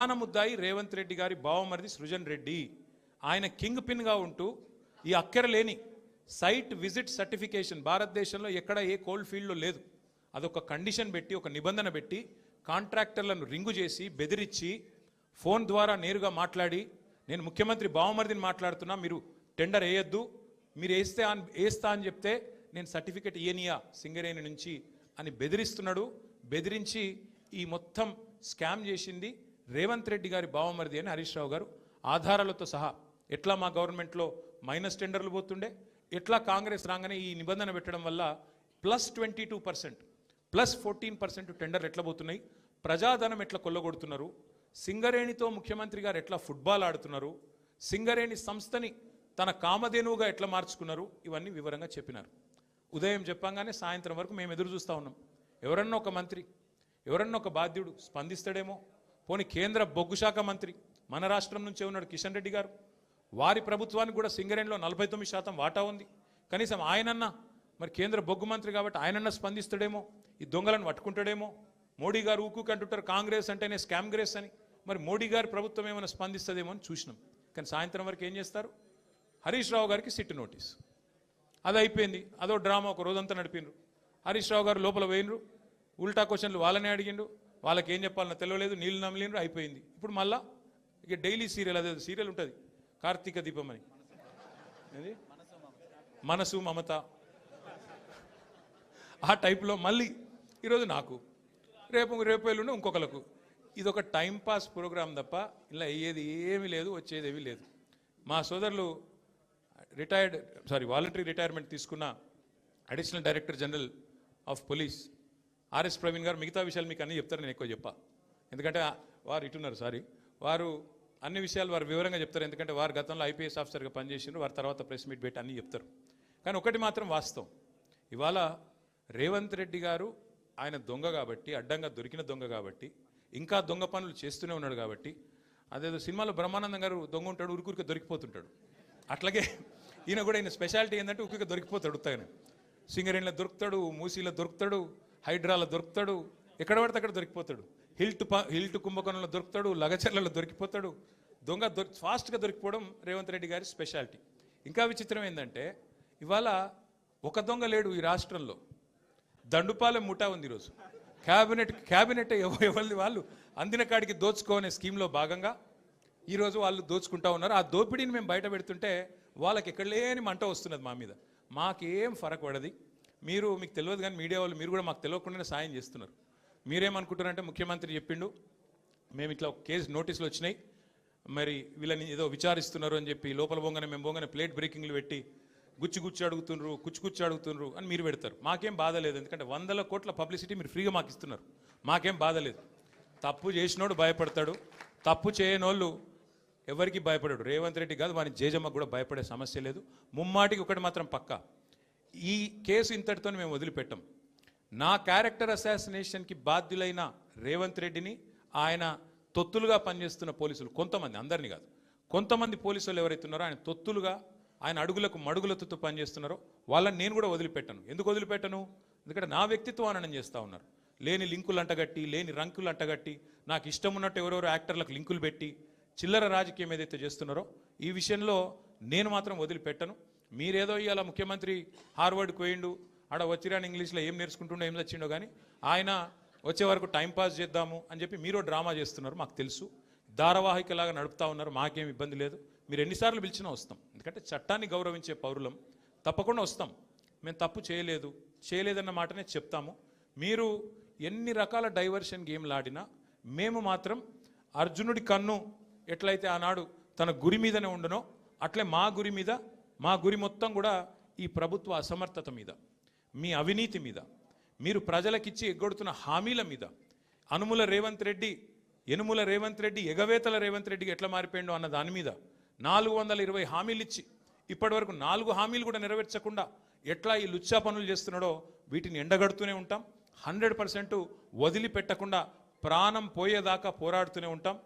ప్రధాన ముద్దాయి రేవంత్ రెడ్డి గారి బావమరిది సృజన్ రెడ్డి. ఆయన కింగ్ పిన్గా ఉంటూ ఈ అక్కర లేని సైట్ విజిట్ సర్టిఫికేషన్ భారతదేశంలో ఎక్కడ ఏ కోల్డ్ ఫీల్డ్లో లేదు. అదొక కండిషన్ పెట్టి ఒక నిబంధన పెట్టి కాంట్రాక్టర్లను రింగు చేసి బెదిరించి ఫోన్ ద్వారా నేరుగా మాట్లాడి నేను ముఖ్యమంత్రి బావమరిదిని మాట్లాడుతున్నా మీరు టెండర్ వేయొద్దు మీరు వేస్తే వేస్తా అని చెప్తే నేను సర్టిఫికెట్ ఇయనియా సింగరేణి నుంచి అని బెదిరిస్తున్నాడు. బెదిరించి ఈ మొత్తం స్కామ్ చేసింది. రేవంత్ రెడ్డి గారి బావమరిది అని హరీష్ రావు గారు ఆధారాలతో సహా ఎట్లా మా గవర్నమెంట్లో మైనస్ టెండర్లు పోతుండే ఎట్లా కాంగ్రెస్ రాగానే ఈ నిబంధన పెట్టడం వల్ల plus twenty two percent plus fourteen percent టెండర్లు ఎట్లా పోతున్నాయి ప్రజాధనం ఎట్లా కొల్లగొడుతున్నారు సింగరేణితో ముఖ్యమంత్రి గారు ఎట్లా ఫుట్బాల్ ఆడుతున్నారు సింగరేణి సంస్థని తన కామధేనువుగా ఎట్లా మార్చుకున్నారు ఇవన్నీ వివరంగా చెప్పినారు. ఉదయం చెప్పంగానే సాయంత్రం వరకు మేము ఎదురు చూస్తూ ఉన్నాం. ఎవరన్నా ఒక మంత్రి ఎవరన్నా ఒక బాధ్యుడు స్పందిస్తాడేమో పోనీ కేంద్ర బొగ్గు శాఖ మంత్రి మన రాష్ట్రం నుంచే ఉన్నాడు కిషన్ రెడ్డి గారు. వారి ప్రభుత్వానికి కూడా సింగరేణిలో నలభై తొమ్మిది శాతం వాటా ఉంది. కనీసం ఆయనన్నా మరి కేంద్ర బొగ్గు మంత్రి కాబట్టి ఆయనన్నా స్పందిస్తాడేమో ఈ దొంగలను పట్టుకుంటాడేమో. మోడీ గారు ఊకుకంటుంటారు కాంగ్రెస్ అంటేనే స్కామ్ గ్రేస్ అని. మరి మోడీ గారి ప్రభుత్వం ఏమైనా స్పందిస్తుందేమో అని చూసినాం. కానీ సాయంత్రం వరకు ఏం చేస్తారు? హరీష్ రావు గారికి సిట్ నోటీస్. అది అయిపోయింది. అదో డ్రామా ఒక రోజంతా నడిపిండ్రు హరీష్ రావు గారు లోపల పోయినరు. ఉల్టా క్వశ్చన్లు వాళ్ళనే అడిగిండు. వాళ్ళకి ఏం చెప్పాలన్నా తెలియలేదు నీళ్ళు నమ్మలేను అయిపోయింది. ఇప్పుడు మళ్ళా ఇక డైలీ సీరియల్ అదే సీరియల్ ఉంటుంది. కార్తీక దీపం అని. ఏది? మనసు మమత. ఆ టైప్లో మళ్ళీ ఈరోజు నాకు రేపు రేపు ఎల్లుండి ఇంకొకలకు ఇది ఒక టైంపాస్ ప్రోగ్రామ్ తప్ప ఇలా అయ్యేది ఏమీ లేదు వచ్చేది ఏమీ లేదు. మా సోదరులు రిటైర్డ్ సారీ వాలంటరీ రిటైర్మెంట్ తీసుకున్న additional director general of police RS Praveen garu మిగతా విషయాలు మీకు అన్నీ చెప్తారు నేను ఎక్కువ చెప్పా. ఎందుకంటే వారు ఇటున్నారు సారీ. వారు అన్ని విషయాలు వారు వివరంగా చెప్తారు ఎందుకంటే వారు గతంలో ఐపీఎస్ ఆఫీసర్గా పనిచేసిండ్రు వారి తర్వాత ప్రెస్ మీట్ పెట్టి అన్నీ చెప్తారు. కానీ ఒకటి మాత్రం వాస్తవం. ఇవాళ రేవంత్ రెడ్డి గారు ఆయన దొంగ కాబట్టి అడ్డంగా దొరికిన దొంగ కాబట్టి ఇంకా దొంగ పనులు చేస్తూనే ఉన్నాడు కాబట్టి అదేదో సినిమాలో బ్రహ్మానందం గారు దొంగ ఉంటాడు ఉరికురికి దొరికిపోతుంటాడు. అట్లాగే ఈయన కూడా ఈయన స్పెషాలిటీ ఏంటంటే ఉరికి దొరికిపోతాడు ఉత్తగానే. సింగరేణిలో దొరుకుతాడు మూసీలో దొరుకుతాడు హైడ్రాలో దొరుకుతాడు. ఎక్కడ పడితే అక్కడ దొరికిపోతాడు. హిల్ట్ ప హిల్ట్ కుంభకోణంలో దొరుకుతాడు. లగచర్లలో దొరికిపోతాడు. దొంగ దొరి ఫాస్ట్గా దొరికిపోవడం రేవంత్ రెడ్డి గారి స్పెషాలిటీ. ఇంకా విచిత్రం ఏంటంటే ఇవాళ ఒక దొంగ లేడు ఈ రాష్ట్రంలో. దండుపాలెం ముఠా ఉంది ఈరోజు క్యాబినెట్ క్యాబినెట్ ఎవ- ఎవరిది వాళ్ళు అందిన కాడికి దోచుకోనే స్కీమ్లో భాగంగా ఈరోజు వాళ్ళు దోచుకుంటా ఉన్నారు. ఆ దోపిడీని మేము బయట పెడుతుంటే వాళ్ళకి ఎక్కడ లేని మంట వస్తున్నది మా మీద. మాకేం ఫరక్ పడది. మీరు మీకు తెలియదు కానీ మీడియా వాళ్ళు మీరు కూడా మాకు తెలియకుండానే సాయం చేస్తున్నారు. మీరేమనుకుంటారంటే ముఖ్యమంత్రి చెప్పిండు మేము ఇట్లా ఒక కేసు నోటీసులు వచ్చినాయి మరి వీళ్ళని ఏదో విచారిస్తున్నారు అని చెప్పి లోపల పోగానే మేము పోగానే ప్లేట్ బ్రేకింగ్లు పెట్టి గుచ్చి గుచ్చి అడుగుతున్నారు కుచ్చి కుచ్చి అడుగుతుండ్రు అని మీరు పెడతారు. మాకేం బాధ లేదు ఎందుకంటే వందల కోట్ల పబ్లిసిటీ మీరు ఫ్రీగా మాకు ఇస్తున్నారు. మాకేం బాధ లేదు. తప్పు చేసినోడు భయపడతాడు తప్పు చేయనోళ్ళు ఎవరికి భయపడాడు. రేవంత్ రెడ్డి కాదు వాని జేజమ్మకు కూడా భయపడే సమస్య లేదు. ముమ్మాటికి ఒకటి మాత్రం పక్కా. ఈ కేసు ఇంతటితో మేము వదిలిపెట్టాం. నా క్యారెక్టర్ అసాసినేషన్కి బాధ్యులైన రేవంత్ రెడ్డిని ఆయన తొత్తులుగా పనిచేస్తున్న పోలీసులు కొంతమంది అందరినీ కాదు. కొంతమంది పోలీసులు ఎవరైతే ఉన్నారో ఆయన తొత్తులుగా ఆయన అడుగులకు మడుగులతో పనిచేస్తున్నారో వాళ్ళని నేను కూడా వదిలిపెట్టను. ఎందుకు వదిలిపెట్టను? ఎందుకంటే నా వ్యక్తిత్వం అననం చేస్తూ ఉన్నారు. లేని లింకులు అంటగట్టి లేని రంకులు అంటగట్టి నాకు ఇష్టం ఉన్నట్టు ఎవరెవరు యాక్టర్లకు లింకులు పెట్టి చిల్లర రాజకీయం ఏదైతే చేస్తున్నారో ఈ విషయంలో నేను మాత్రం వదిలిపెట్టను. మీరేదో ఇవాళ ముఖ్యమంత్రి హార్వర్డ్ పోయిండు ఆడ వచ్చిరాని ఇంగ్లీష్లో ఏం నేర్చుకుంటుండో ఏం తెచ్చిండో కానీ ఆయన వచ్చే వరకు టైం పాస్ చేద్దాము అని చెప్పి మీరు డ్రామా చేస్తున్నారు మాకు తెలుసు. ధారావాహికలాగా నడుపుతా ఉన్నారు మాకేం ఇబ్బంది లేదు. మీరు ఎన్నిసార్లు పిలిచినా వస్తాం. ఎందుకంటే చట్టాన్ని గౌరవించే పౌరులం. తప్పకుండా వస్తాం. మేము తప్పు చేయలేదు. చేయలేదన్న మాటనే చెప్తాము. మీరు ఎన్ని రకాల డైవర్షన్ గేమ్లు ఆడినా మేము మాత్రం అర్జునుడి కన్ను ఎట్లయితే ఆనాడు తన గురి మీదనే ఉండనో అట్లే మా గురి మీద మా గురి మొత్తం కూడా ఈ ప్రభుత్వ అసమర్థత మీద మీ అవినీతి మీద మీరు ప్రజలకిచ్చి ఎగ్గొడుతున్న హామీల మీద అనుముల రేవంత్ రెడ్డి ఎనుముల రేవంత్ రెడ్డి ఎగవేతల రేవంత్ రెడ్డికి ఎట్లా మారిపోయిండో అన్న దాని మీద నాలుగు వందల ఇరవై హామీలు ఇచ్చి ఇప్పటివరకు నాలుగు హామీలు కూడా నెరవేర్చకుండా ఎట్లా ఈ లుచ్చా పనులు చేస్తున్నాడో వీటిని ఎండగడుతూనే ఉంటాం. హండ్రెడ్ పర్సెంట్ వదిలిపెట్టకుండా ప్రాణం పోయేదాకా పోరాడుతూనే ఉంటాం.